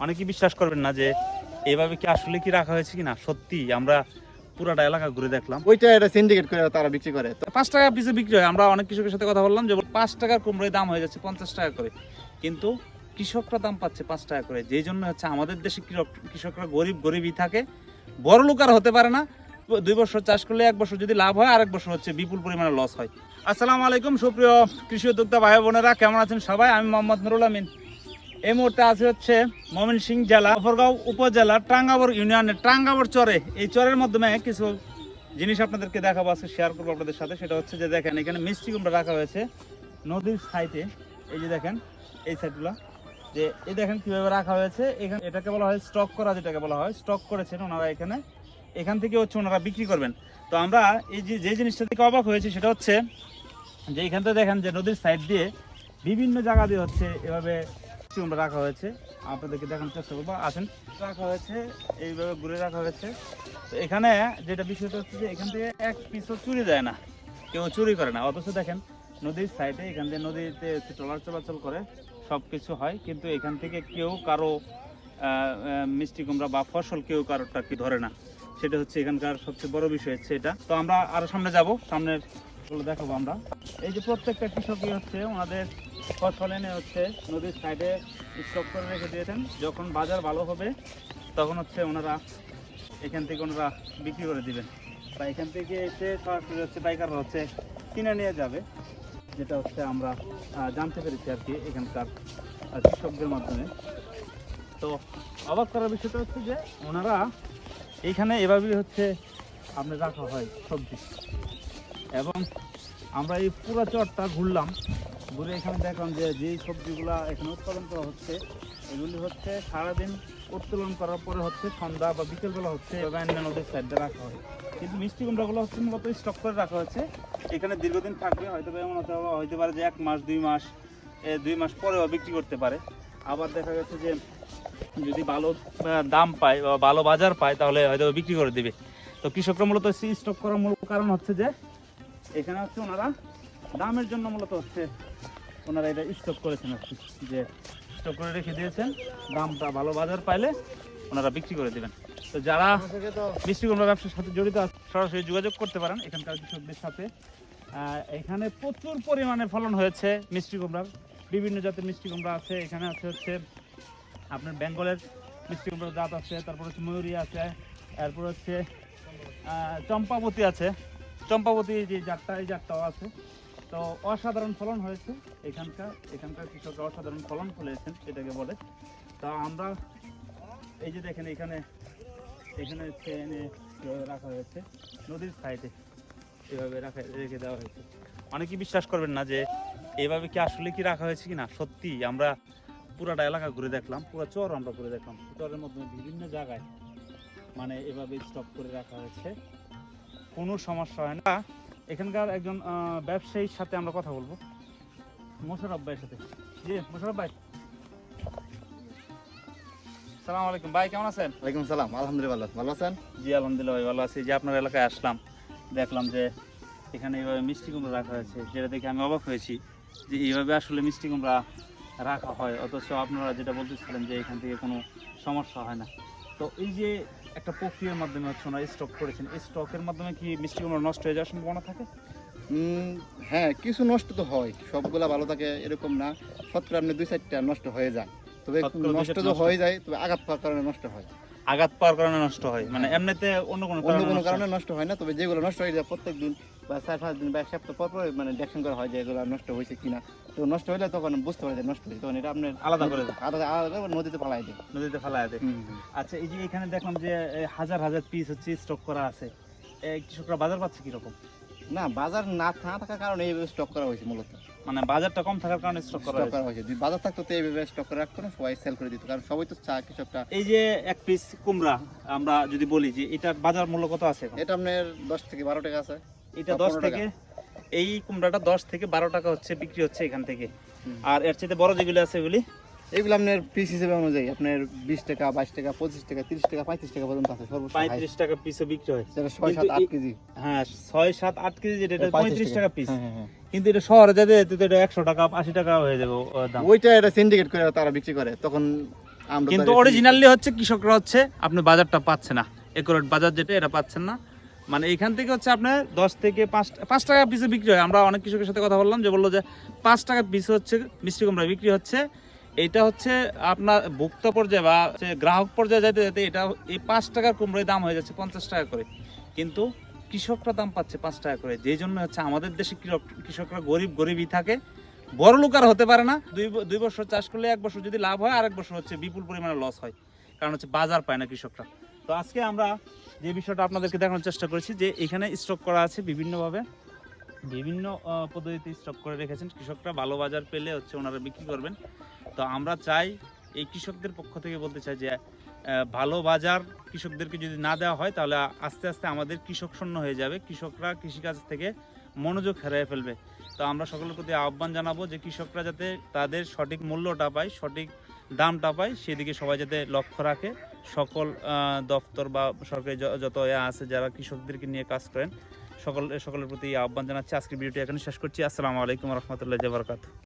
অনেকে বিশ্বাস করবেন না যে এভাবে কি আসলে কি রাখা হয়েছে কিনা? সত্যি আমরা পুরাটা এলাকা ঘুরে দেখলাম। ওইটা এটা সিন্ডিকেট করে তারা বিক্রি করে। তো পাঁচ টাকা পিসে বিক্রি হয়। আমরা অনেক কৃষকের সাথে কথা বললাম যে পাঁচ টাকার কুমড়োয় দাম হয়ে যাচ্ছে পঞ্চাশ টাকা করে। কিন্তু কৃষকরা দাম পাচ্ছে পাঁচ টাকা করে। যেই জন্য হচ্ছে আমাদের দেশে কৃষক- কৃষকরা গরিব গরিবই থাকে। বড় লোক আর হতে পারে না। দুই বছর চাষ করলে এক বছর যদি লাভ হয় আরেক বছর হচ্ছে বিপুল পরিমাণে লস হয়। আসসালামু আলাইকুম সুপ্রিয় কৃষি উদ্যোক্তা ভাই বোনেরা কেমন আছেন সবাই? আমি মোহাম্মদ নুরুল আমিন। এই মুহূর্তে আছে হচ্ছে ময়মনসিংহ জেলা গফরগাঁও উপজেলা, টাঙ্গাবর ইউনিয়নের টাঙ্গাবর চরে। এই চরের মাধ্যমে কিছু জিনিস আপনাদেরকে দেখাবো, আজকে শেয়ার করব আপনাদের সাথে। সেটা হচ্ছে যে দেখেন, এখানে মিষ্টি কুমড়া রাখা হয়েছে নদীর সাইডে। এই যে দেখেন, এই সাইডগুলো। যে এই দেখেন কীভাবে রাখা হয়েছে। এখানে এটাকে বলা হয় স্টক করা, যেটাকে বলা হয় স্টক করেছেন ওনারা এখানে। এখান থেকে হচ্ছে ওনারা বিক্রি করবেন। তো আমরা এই যে যে জিনিসটা থেকে অবাক হয়েছে, সেটা হচ্ছে যে এখান থেকে দেখেন যে নদীর সাইড দিয়ে বিভিন্ন জায়গা দিয়ে হচ্ছে এভাবে কুমড়া রাখা হয়েছে। আপনাদেরকে দেখানোর চেষ্টা করব। আসেন, রাখা হয়েছে, এইভাবে ঘুরে রাখা হয়েছে। তো এখানে যেটা বিষয়টা হচ্ছে যে এখান থেকে এক পিসও চুরি যায় না। কেউ চুরি করে না। অথচ দেখেন, নদীর সাইডে এখান থেকে নদীতে ট্রলার চলাচল করে সব কিছু হয়। কিন্তু এখান থেকে কেউ কারও মিষ্টি কুমড়া বা ফসল কেউ কারোটা কি ধরে না। সেটা হচ্ছে এখানকার সবচেয়ে বড় বিষয় হচ্ছে এটা। তো আমরা আরও সামনে যাব। সামনের দেখাবো আমরা। এই যে প্রত্যেকটা কৃষকই হচ্ছে ওনাদের ফসল এনে হচ্ছে নদীর সাইডে স্টক করে রেখে দিয়েছেন। যখন বাজার ভালো হবে, তখন হচ্ছে ওনারা এখান থেকে ওনারা বিক্রি করে দিবেন। বা এখান থেকে এসে সরাসরি হচ্ছে, পাইকাররা হচ্ছে কিনে নিয়ে যাবে, যেটা হচ্ছে আমরা জানতে পেরেছি আর কি এখানকার কৃষকদের মাধ্যমে। তো অবাক করার বিষয়টা হচ্ছে যে, ওনারা এইখানে এভাবেই হচ্ছে আপনার রাখা হয় সবজি। এবং আমরা এই পুরো চরটা ঘুরলাম। ঘুরে এখানে দেখলাম যে যেই সবজিগুলা এখানে উৎপাদন করা হচ্ছে, এগুলি হচ্ছে সারাদিন উত্তোলন করার পরে হচ্ছে সন্ধ্যা বা বিকেলবেলা হচ্ছে অন্যান্য নদীর সাইডে রাখা হয়। কিন্তু মিষ্টি কুমড়াগুলো হচ্ছে মূলত স্টক করে রাখা হয়েছে। এখানে দীর্ঘদিন থাকবে হয়তো এমন হতে পারে যে এক মাস, দুই মাস দুই মাস পরেও বিক্রি করতে পারে। আবার দেখা গেছে যে যদি ভালো দাম পায় বা ভালো বাজার পায়, তাহলে হয়তো বিক্রি করে দিবে। তো কৃষকরা মূলত স্টক করার মূল কারণ হচ্ছে যে, এখানে হচ্ছে ওনারা দামের জন্য মূলত হচ্ছে ওনারা এটা স্টক করেছেন আর যে স্টক করে রেখে দিয়েছেন, দামটা ভালো বাজার পাইলে ওনারা বিক্রি করে দেবেন। তো যারা মিষ্টি কুমড়া ব্যবসার সাথে জড়িত সরাসরি যোগাযোগ করতে পারেন এখানকার কৃষকদের সাথে। এখানে প্রচুর পরিমাণে ফলন হয়েছে মিষ্টি কুমড়ার। বিভিন্ন জাতের মিষ্টি কুমড়া আছে, এখানে আছে হচ্ছে আপনার বেঙ্গলের মিষ্টি কুমড়ার জাত আছে, তারপর হচ্ছে ময়ূরী আছে, তারপর হচ্ছে চম্পাবতী আছে। চম্পাবতী যে জাতটা, এই জাতটাও আছে। তো অসাধারণ ফলন হয়েছে। এখানকার এখানকার কৃষকরা অসাধারণ ফলন ফলেছেন, এটাকে বলে। তা আমরা এই যে দেখেন এখানে এখানে এনে রাখা হয়েছে। নদীর সাইডে এভাবে রাখা রেখে দেওয়া হয়েছে। অনেকেই বিশ্বাস করবেন না যে এভাবে কি আসলে কি রাখা হয়েছে কিনা? সত্যি, আমরা পুরাটা এলাকা ঘুরে দেখলাম, পুরো চর আমরা ঘুরে দেখলাম। চরের মধ্যে বিভিন্ন জায়গায় মানে এভাবে স্টক করে রাখা হয়েছে। কোনো সমস্যা হয় না। এখানকার একজন ব্যবসায়ীর সাথে আমরা কথা বলব। মোশারফ ভাইয়ের সাথে। জি মোশারফ ভাই। সালাম আলাইকুম। ভাই কেমন আছেন? ওয়ালাইকুম সালাম। আলহামদুলিল্লাহ ভালো আছেন? জি আলহামদুলিল্লাহ ভাই ভালো আছি। যে আপনার এলাকায় আসলাম দেখলাম যে এখানে এইভাবে মিষ্টি কুমড়া রাখা হয়েছে। যেটা দেখে আমি অবাক হয়েছি যে এইভাবে আসলে মিষ্টি কুমড়া রাখা হয়। অথচ আপনারা যেটা বলতেছিলেন যে এখান থেকে কোনো সমস্যা হয় না। তো এই যে একটা প্রক্রিয়ার মাধ্যমে হচ্ছে ওনারা স্টক করেছেন। এই স্টকের মাধ্যমে কি মিষ্টিগুলো নষ্ট হয়ে যাওয়ার সম্ভাবনা থাকে? হ্যাঁ কিছু নষ্ট তো হয় সবগুলা ভালো থাকে এরকম না। সত্তর আপনি দুই চারটা নষ্ট হয়ে যায় তবে নষ্ট তো হয়ে। যায় তবে আঘাত পাওয়ার কারণে নষ্ট হয়। আঘাত পাওয়ার কারণে নষ্ট হয়। মানে এমনিতে অন্য কোনো অন্য কারণে কোনো নষ্ট হয়? কারণে নষ্ট হয় না তবে যেগুলো নষ্ট হয়ে যায় প্রত্যেক দিন বা চার পাঁচ দিন বা এক সপ্তাহ পর পর মানে দেখশন করা হয় যে এগুলো নষ্ট হয়েছে কিনা। তো নষ্ট হলে তখন বুঝতে পারে যে নষ্ট হয়েছে তখন এটা আপনার আলাদা করে। আলাদা আলাদা করে নদীতে পালাই দেয়। নদীতে ফেলায় দেয়। আচ্ছা এই যে এখানে দেখলাম যে হাজার হাজার পিস হচ্ছে স্টক করা আছে। কৃষকরা বাজার পাচ্ছে কীরকম? না বাজার না থাকার কারণে এইভাবে স্টক করা হয়েছে মূলত। মানে বাজারটা কম থাকার কারণে স্টক করা স্টক হয়েছে। করা হয়েছে। যদি বাজার থাকতো তো এইভাবে স্টক করে রাখতো না সবাই সেল করে দিত। কারণ সবাই তো চা কৃষকটা এই যে এক পিস কুমড়া আমরা যদি বলি যে এটার বাজার মূল্য কত আছে এটা আপনার দশ থেকে বারো টাকা আছে। এটা বা দশ থেকে? এই কুমড়াটা দশ থেকে বারো টাকা হচ্ছে বিক্রি হচ্ছে এখান থেকে। আর এর চাইতে বড় যেগুলো আছে এগুলি? এগুলো আপনার পিস হিসেবে অনুযায়ী আপনার বিশ টাকা বাইশ টাকা পঁচিশ টাকা তিরিশ টাকা পঁয়ত্রিশ টাকা পর্যন্ত আছে সর্বোচ্চ পঁয়ত্রিশ টাকা পিসে বিক্রি হয়। ছয় সাত আট কেজি। হ্যাঁ ছয় সাত আট কেজি যেটা এটা পঁয়ত্রিশ টাকা। পিস হ্যাঁ, হ্যাঁ, হ্যাঁ। কিন্তু এটা শহরে যেতে যেতে তো এটা একশো টাকা আশি টাকা হয়ে যাবে ওইটা এটা সিন্ডিকেট করে তারা বিক্রি করে। তখন কিন্তু অরিজিনালি হচ্ছে কৃষকরা হচ্ছে আপনি বাজারটা পাচ্ছে না। একুরেট বাজার যেটা এটা পাচ্ছেন না। মানে এখান থেকে হচ্ছে আপনার দশ থেকে পাঁচ পাঁচ টাকা পিসে বিক্রি হয়। আমরা অনেক কৃষকের সাথে কথা বললাম যে বলল যে পাঁচ টাকা পিস হচ্ছে মিষ্টি কুমড়া বিক্রি হচ্ছে। এটা হচ্ছে আপনার ভোক্তা পর্যায়ে বা গ্রাহক পর্যায়ে যাইতে যেতে এটা এই পাঁচ টাকার কুমড়োয় দাম হয়ে যাচ্ছে পঞ্চাশ টাকা করে। কিন্তু কৃষকরা দাম পাচ্ছে পাঁচ টাকা করে। যেই জন্য হচ্ছে আমাদের দেশে কৃষক- কৃষকরা গরিব, গরিবই থাকে। বড় লোক আর হতে পারে না। দুই দুই বছর চাষ করলে এক বছর যদি লাভ হয়, আরেক বছর হচ্ছে বিপুল পরিমাণে লস হয়। কারণ হচ্ছে বাজার পায় না কৃষকরা। তো আজকে আমরা যে বিষয়টা আপনাদেরকে দেখানোর চেষ্টা করেছি যে এখানে স্টক করা আছে বিভিন্নভাবে। বিভিন্ন পদ্ধতিতে স্টক করে রেখেছেন। কৃষকরা ভালো বাজার পেলে হচ্ছে ওনারা বিক্রি করবেন। তো আমরা চাই এই কৃষকদের পক্ষ থেকে বলতে চাই যে ভালো বাজার কৃষকদেরকে যদি না দেওয়া হয়, তাহলে আস্তে আস্তে আমাদের কৃষক শূন্য হয়ে যাবে। কৃষকরা কৃষিকাজ থেকে মনোযোগ হারিয়ে ফেলবে। তো আমরা সকলের প্রতি আহ্বান জানাব যে, কৃষকরা যাতে তাদের সঠিক মূল্যটা পায়, সঠিক দামটা পায়, সেদিকে সবাই যাতে লক্ষ্য রাখে। সকল দপ্তর বা সরকারি যত আছে যারা কৃষকদেরকে নিয়ে কাজ করেন, সকল, সকলের প্রতি আহ্বান জানাচ্ছি। আজকের ভিডিওটি এখানে শেষ করছি। আসসালামু আলাইকুম রহমতুল্লাহ জবরকাত